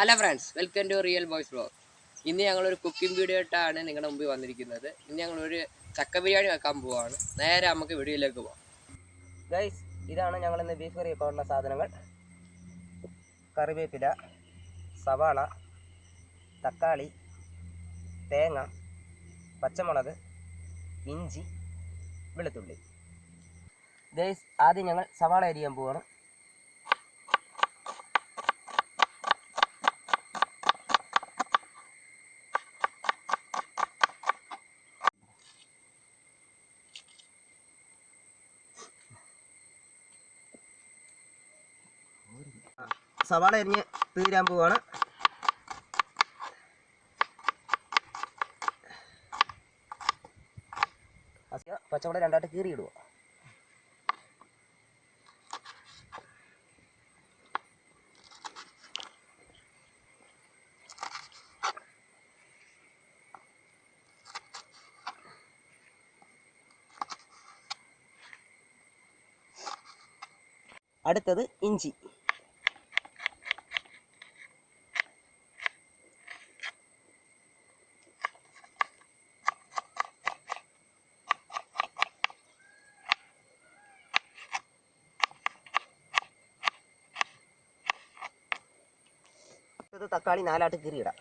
Hello friends welcome to real boys blog ഇന്ന് ഞങ്ങളൊരു cooking video ആയിട്ടാണ് നിങ്ങളുടെ മുമ്പിൽ വന്നിരിക്കുന്നത്. ഇന്ന് ഞങ്ങളൊരു ചക്ക ബിരിയാണി വെക്കാൻ പോവാണ്. നേരെ നമുക്ക് വീഡിയോയിലേക്ക് പോവാം. ഗൈസ് ഇതാണ് ഞങ്ങൾ ഇന്ന് ബീഫ് കറി വെക്കാനുള്ള സാധനങ്ങൾ. കറിവേപ്പില സവാള തക്കാളി തേങ്ങ പച്ചമുളക് ഇഞ്ചി വെളുത്തുള്ളി. ഗൈസ് ആദ്യം ഞങ്ങൾ സവാള അരിയാൻ പോവാണ്. സവാള എരിഞ്ഞ് തീരാൻ പോവാണ്. പച്ചമുളക് രണ്ടായിട്ട് കീറി ഇടുക അടുത്തത് ഇഞ്ചി. അടുത്തത് തക്കാളി നാലാട്ട് കീറിയിടാം.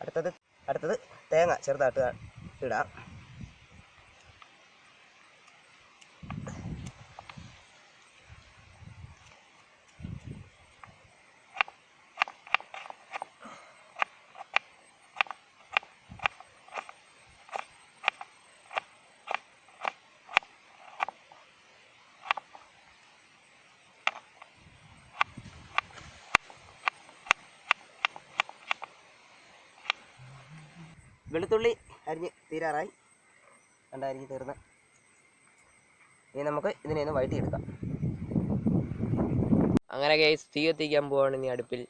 അടുത്തത് അടുത്തത് തേങ്ങ ചെറുതായിട്ട് ഇടാം. വെളുത്തുള്ളി അരിഞ്ഞ് തീരാറായി. രണ്ടായിരിക്കും തീർന്ന്. ഇനി നമുക്ക് ഇതിനെ ഒന്ന് വഴറ്റിയെടുക്കാം. അങ്ങനെ കേസ് തീ കത്തിക്കാൻ പോവാണ് ഇനി അടുപ്പിൽ.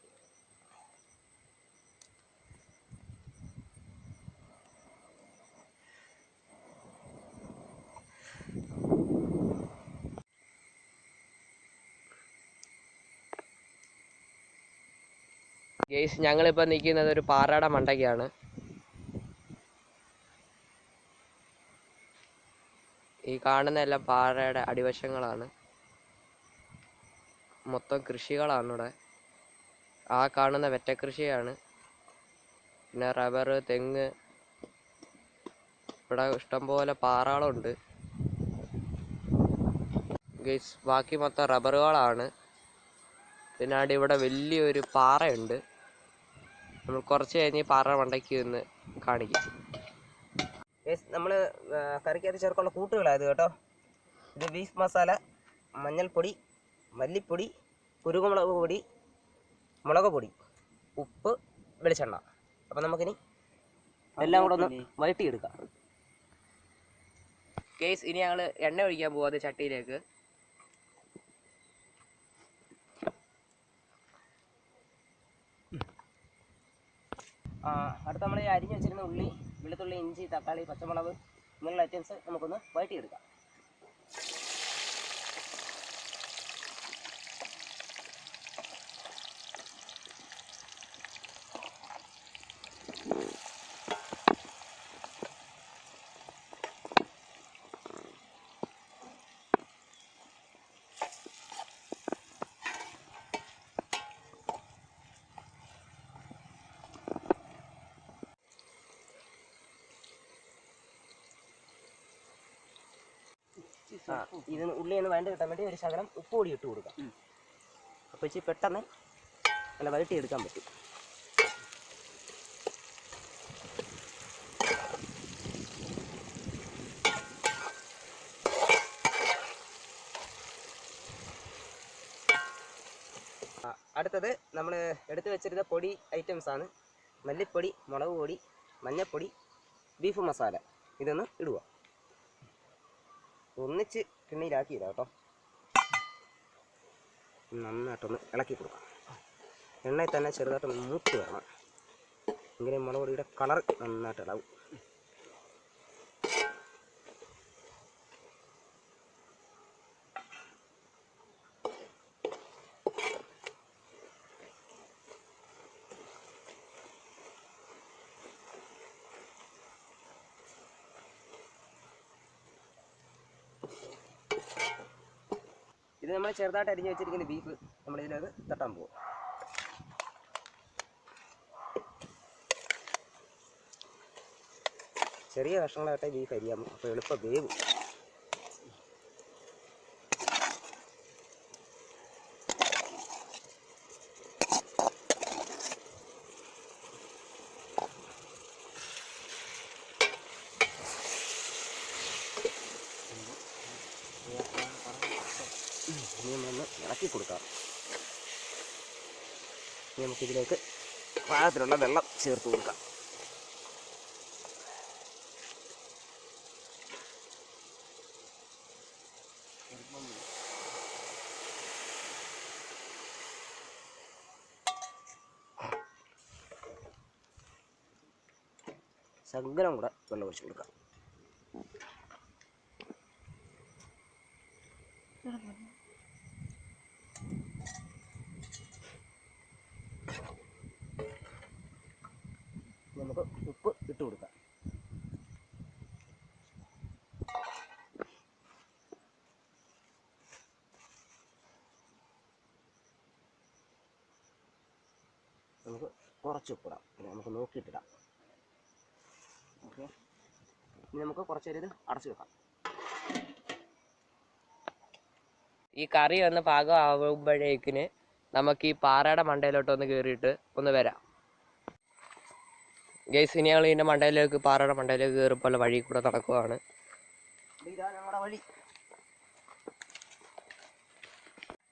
ഗെയ്സ് ഞങ്ങളിപ്പോൾ നിൽക്കുന്നത് ഒരു പാറയുടെ മണ്ടയ്ക്കാണ്. ഈ കാണുന്ന എല്ലാം പാറയുടെ അടിവശങ്ങളാണ്. മൊത്തം കൃഷികളാണ് ഇവിടെ. ആ കാണുന്ന വെറ്റക്കൃഷിയാണ്. പിന്നെ റബ്ബർ തെങ്ങ്. ഇവിടെ ഇഷ്ടംപോലെ പാറകളുണ്ട്. ഗൈസ് ബാക്കി മൊത്തം റബ്ബറുകളാണ്. പിന്നെ അവിടെ ഇവിടെ വലിയൊരു പാറയുണ്ട്. നമ്മൾ കുറച്ച് കഴിഞ്ഞ് പാറ മണ്ടയ്ക്ക് നിന്ന് കാണിക്കും. നമ്മൾ കറിക്കകത്ത് ചേർക്കാനുള്ള കൂട്ടുകളായത് കേട്ടോ. ഇത് ബീഫ് മസാല മഞ്ഞൾപ്പൊടി മല്ലിപ്പൊടി കുരുമുളക് പൊടി മുളക് പൊടി ഉപ്പ് വെളിച്ചെണ്ണ. അപ്പം നമുക്കിനി എല്ലാം കൂടെ ഒന്ന് വഴട്ടിയെടുക്കാം കേസ് ഇനി ഞങ്ങൾ എണ്ണ ഒഴിക്കാൻ പോവാതെ ചട്ടിയിലേക്ക്. അടുത്ത നമ്മൾ അരിഞ്ഞ് വെച്ചിരുന്ന ഉള്ളി വെളുത്തുള്ളി ഇഞ്ചി തക്കാളി പച്ചമുളക് ഇങ്ങനെയുള്ള ഐറ്റംസ് നമുക്കൊന്ന് വഴറ്റിയെടുക്കാം. ആ ഇത് ഉള്ളി ഒന്ന് വഴണ്ട് കിട്ടാൻ വേണ്ടി ഒരു ശകലം ഉപ്പ് പൊടി ഇട്ട് കൊടുക്കാം. അപ്പോൾ ഇച്ചിരി പെട്ടെന്ന് നല്ല എടുക്കാൻ പറ്റും. ആ, അടുത്തത് നമ്മൾ എടുത്തു വെച്ചിരുന്ന പൊടി ഐറ്റംസ് ആണ്. മല്ലിപ്പൊടി മുളക് പൊടി മഞ്ഞൾപ്പൊടി ബീഫ് മസാല. ഇതൊന്ന് ഇടുക. ഒന്നിച്ച് കിണ്ണിയിലാക്കിയില്ല കേട്ടോ. നന്നായിട്ടൊന്ന് ഇളക്കി കൊടുക്കാം. എണ്ണയിൽ തന്നെ ചെറുതായിട്ടൊന്ന് മൂത്ത് വരണം. ഇങ്ങനെ മുളകുപൊടിയുടെ കളർ നന്നായിട്ട് ഇളകും ഇത് നമ്മൾ ചെറുതായിട്ട് അരിഞ്ഞു വെച്ചിരിക്കുന്ന ബീഫ് നമ്മൾ ഇതിലേക്ക് തട്ടാൻ പോകും ചെറിയ കഷ്ണങ്ങളായിട്ടേ ബീഫ് അരിയാം അപ്പോൾ എളുപ്പം വേവും ഇനി നമ്മളൊന്ന് ഇളക്കി കൊടുക്കാം ഇനി നമുക്കിതിലേക്ക് പാകത്തിലുള്ള വെള്ളം ചേർത്ത് കൊടുക്കാം. ശകലം കൂടെ വെള്ളം ഒഴിച്ചു കൊടുക്കാം നമുക്ക് ഉപ്പ് ഇട്ട് കൊടുക്കാം നമുക്ക് കുറച്ച് ഉപ്പിടാം പിന്നെ നമുക്ക് നോക്കിയിട്ടിടാം. ഓക്കെ. ഇനി നമുക്ക് കുറച്ച് നേരം ഇത് അടച്ചു വെക്കാം. ഈ കറി ഒന്ന് പാകം ആവുമ്പോഴേക്കിന് നമുക്ക് ഈ പാറയുടെ മണ്ടയിലോട്ട് ഒന്ന് കയറിയിട്ട് ഒന്ന് വരാം. ഗൈസ് ഇനി ഞങ്ങൾ ഇതിന്റെ മണ്ടയിലേക്ക് പാറയുടെ മണ്ടയിലേക്ക് കയറിപ്പോൾ വഴി കൂടെ നടക്കുവാണ്. വഴി.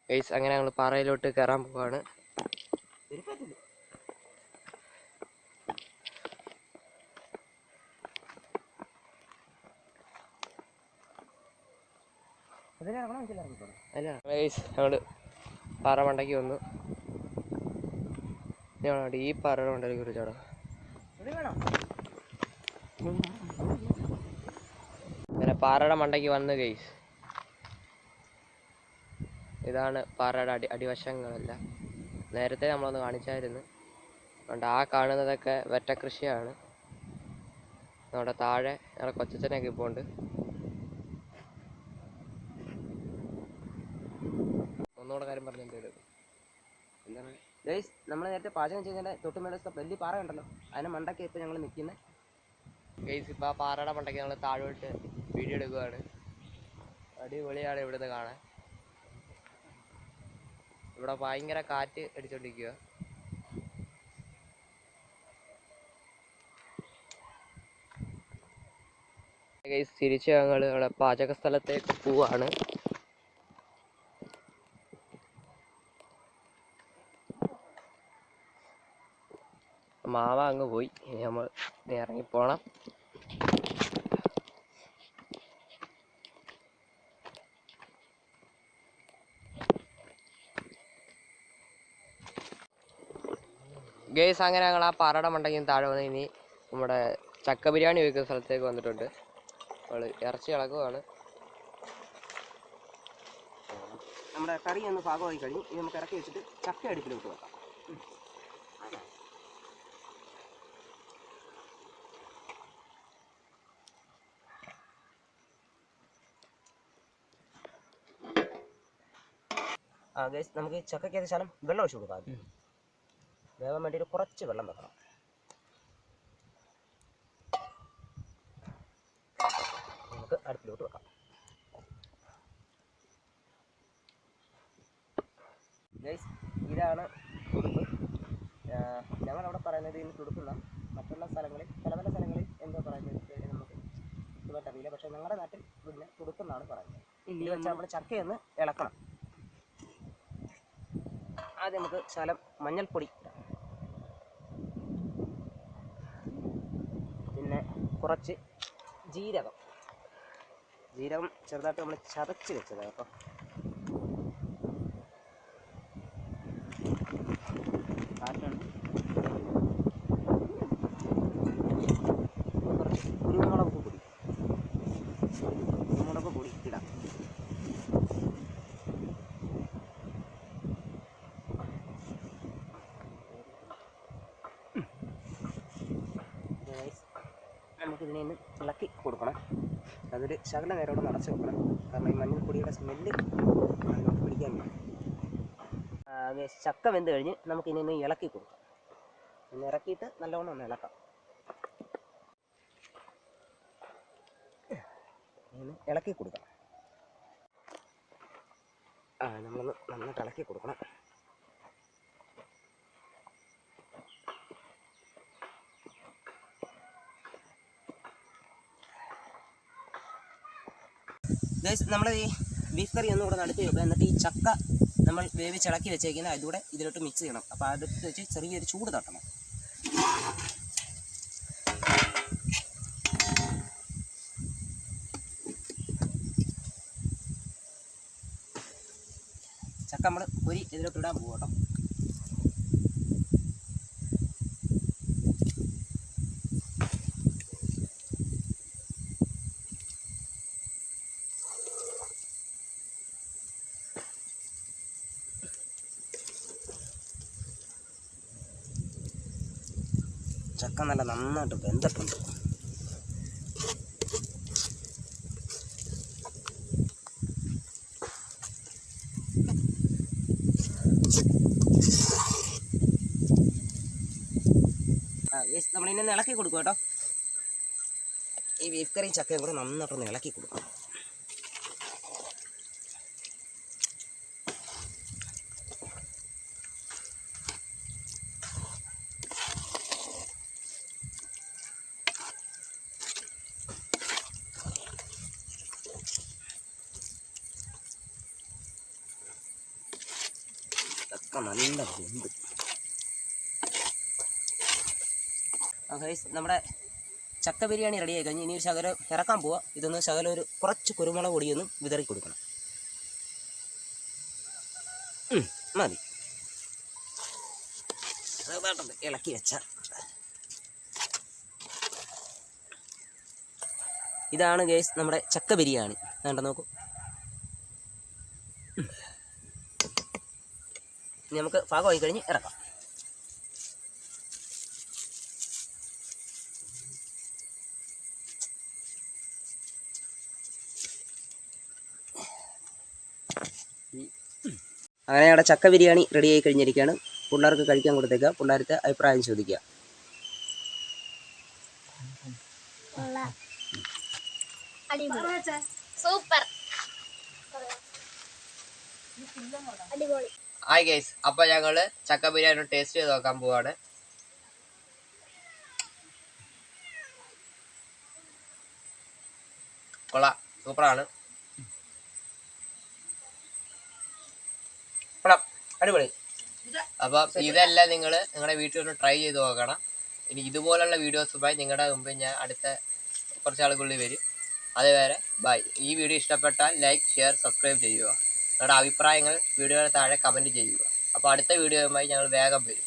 ഗൈസ് അങ്ങനെ ഞങ്ങൾ പാറയിലോട്ട് കയറാൻ പോവാണ്. പാറ മണ്ടയ്ക്ക് വന്നു. ഈ പാറ മണ്ടയിലേക്ക് കയറി ചാടാം അങ്ങനെ പാറയുടെ മണ്ടയ്ക്ക് വന്ന് ഗൈസ് ഇതാണ് പാറയുടെ അടി അടിവശങ്ങളെല്ലാം. നേരത്തെ നമ്മളൊന്ന് കാണിച്ചായിരുന്നു. അതുകൊണ്ട് ആ കാണുന്നതൊക്കെ വെറ്റ കൃഷിയാണ്. നമ്മുടെ താഴെ ഞങ്ങളുടെ കൊച്ചച്ഛനൊക്കെ ഇപ്പോൾ ഉണ്ട് ഒന്നുകൂടെ കാര്യം പറഞ്ഞു എന്തേലും എന്താണ്? നമ്മൾ നേരത്തെ പാചകം ചെയ്യുന്ന തൊട്ട് മേളത്തെ വലിയ പാറ ഉണ്ടല്ലോ അതിന് മണ്ടയ്ക്ക് ഇപ്പോൾ ഞങ്ങൾ നിൽക്കുന്നത് ഗൈസ് ഇപ്പോൾ ആ പാറയുടെ മണ്ടയ്ക്ക് ഞങ്ങൾ താഴോട്ട് വീഡിയോ എടുക്കുവാണ്. അടിപൊളിയാണ് ഇവിടുന്ന് കാണാൻ. ഇവിടെ ഭയങ്കര കാറ്റ് അടിച്ചോണ്ടിരിക്കുക ഗൈസ് തിരിച്ച് ഞങ്ങൾ ഇവിടെ പാചക സ്ഥലത്തേക്ക് പോവാണ്. മാവ അങ്ങ് പോയി. ഇനി നമ്മൾ ഇറങ്ങിപ്പോണം. ഗേസ് അങ്ങനെ ഞങ്ങൾ ആ പാറയുടെ മണ്ടയ്ക്ക് താഴെ വന്ന് ഇനി നമ്മുടെ ചക്ക ബിരിയാണി വയ്ക്കുന്ന സ്ഥലത്തേക്ക് വന്നിട്ടുണ്ട്. നമ്മൾ ഇറച്ചി ഇളക്കുകയാണ് നമ്മുടെ കറി ഒന്ന് പാകമായി കഴിഞ്ഞു ഇനി നമുക്ക് ഇറക്കി വെച്ചിട്ട് ചക്ക അടുപ്പിലോട്ട് വെക്കാം. ആ ഗൈസ് നമുക്ക് ചക്കയ്ക്ക് ശകലം വെള്ളം ഒഴിച്ച് കൊടുക്കാം ആദ്യം. വേവാൻ വേണ്ടിയിട്ട് കുറച്ച് വെള്ളം വെക്കണം. നമുക്ക് അടുപ്പിലോട്ട് വെക്കാം. ഗൈസ് ഇതാണ് തുടുപ്പ്. ഞങ്ങളവിടെ പറയുന്നത് ഇതിന് തുടുക്കുന്ന മറ്റുള്ള സ്ഥലങ്ങളിൽ പല പല സ്ഥലങ്ങളിൽ എന്താ പറയുന്നത് പേര് നമുക്ക് ഇതുമായിട്ട് അറിയില്ല. പക്ഷേ ഞങ്ങളുടെ നാട്ടിൽ പിന്നെ തുടുപ്പെന്നാണ് പറയുന്നത്. ഇത് വെച്ചാൽ നമ്മൾ ചക്കയൊന്ന് ഇളക്കണം. ആദ്യം നമുക്ക് ശകലം മഞ്ഞൾപ്പൊടി. പിന്നെ കുറച്ച് ജീരകം. ജീരകം ചെറുതായിട്ട് നമ്മൾ ചതച്ച് വെച്ചതാണ് കേട്ടോ കാറ്റുണ്ട് കുറച്ച് കുരുമുളക് പൊടി കുരുമുളക് പൊടി ഇടാം Guys, നമുക്കിതിനെ ഒന്ന് ഇളക്കി കൊടുക്കണം. അതൊരു ശകല നേരോടെ നിറച്ച് വെക്കണം. കാരണം ഈ മഞ്ഞൾപ്പൊടിയുടെ സ്മെല്ല് അതിനോട് പിടിക്കാൻ guys, ചക്ക വെന്ത് കഴിഞ്ഞ് നമുക്കിനി ഒന്ന് ഇളക്കി കൊടുക്കാം. ഒന്ന് ഇറക്കിയിട്ട് നല്ലവണ്ണം ഒന്ന് ഇളക്കാം. ഇനി ഇളക്കി കൊടുക്കണം. ആ നമ്മളൊന്ന് നന്നായിട്ട് ഇളക്കി കൊടുക്കണം. നമ്മൾ ഈ ബീഫ് കറി ഒന്നും കൂടെ നടത്തി വെക്കുക എന്നിട്ട് ഈ ചക്ക നമ്മൾ വേവിച്ചിളക്കി വെച്ചേക്കുന്ന അതുകൂടെ ഇതിലോട്ട് മിക്സ് ചെയ്യണം. അപ്പോൾ അടുത്ത് വെച്ച് ചെറിയൊരു ചൂട് തട്ടണം. ചക്ക നമ്മൾ ഒരു ഇതിലോട്ട് ഇടാൻ പോകും ചക്ക നല്ല നന്നായിട്ട് വെന്തിട്ടുണ്ട് ഇന്നെ ഇളക്കി കൊടുക്കും കേട്ടോ. ഈ ബീഫ് കറിയും ചക്കയും കൂടെ നന്നായിട്ടൊന്ന് ഇളക്കി കൊടുക്കണം. നല്ല വെന്ത്. നമ്മുടെ ചക്ക ബിരിയാണി റെഡി ആയി കഴിഞ്ഞ് ഇനി ഒരു ശകലം ഇറക്കാൻ പോവാ. ഇതൊന്ന് ശകലം ഒരു കുറച്ച് കുരുമുളക് പൊടിയൊന്ന് വിതറി കൊടുക്കണം. മതി. ഇളക്കി വെച്ച. ഇതാണ് ഗേസ് നമ്മുടെ ചക്ക ബിരിയാണി. വേണ്ട നോക്കൂ. ഇനി നമുക്ക് പാകമായി കഴിഞ്ഞ് ഇറക്കാം. അങ്ങനെ ഞങ്ങളുടെ ചക്ക ബിരിയാണി റെഡി ആയി കഴിഞ്ഞിരിക്കുകയാണ് പിള്ളേർക്ക് കഴിക്കാൻ കൊടുത്തേക്കുക പിള്ളേരുടെ അഭിപ്രായം ചോദിക്കുക സൂപ്പർ. അടിപൊളി. ഹായ് ഗൈസ് അപ്പൊ ഞങ്ങൾ ചക്ക ബിരിയാണി ടേസ്റ്റ് ചെയ്ത് നോക്കാൻ പോവാണ്. കൊള്ളാം. സൂപ്പറാണ്. കൊള്ളാം. അടിപൊളി. അപ്പൊ ഇതെല്ലാം നിങ്ങൾ നിങ്ങളുടെ വീട്ടിൽ ഒന്ന് ട്രൈ ചെയ്ത് നോക്കണം. ഇനി ഇതുപോലുള്ള വീഡിയോസുമായി നിങ്ങളുടെ മുമ്പിൽ ഞാൻ അടുത്ത കുറച്ച് ആളുകളിൽ വരും. അതുവരെ ബൈ ഈ വീഡിയോ ഇഷ്ടപ്പെട്ടാൽ ലൈക്ക് ഷെയർ സബ്സ്ക്രൈബ് ചെയ്യുക. നിങ്ങളുടെ അഭിപ്രായങ്ങൾ വീഡിയോയുടെ താഴെ കമന്റ് ചെയ്യുക. അപ്പോൾ അടുത്ത വീഡിയോയുമായി ഞങ്ങൾ വേഗം വരും.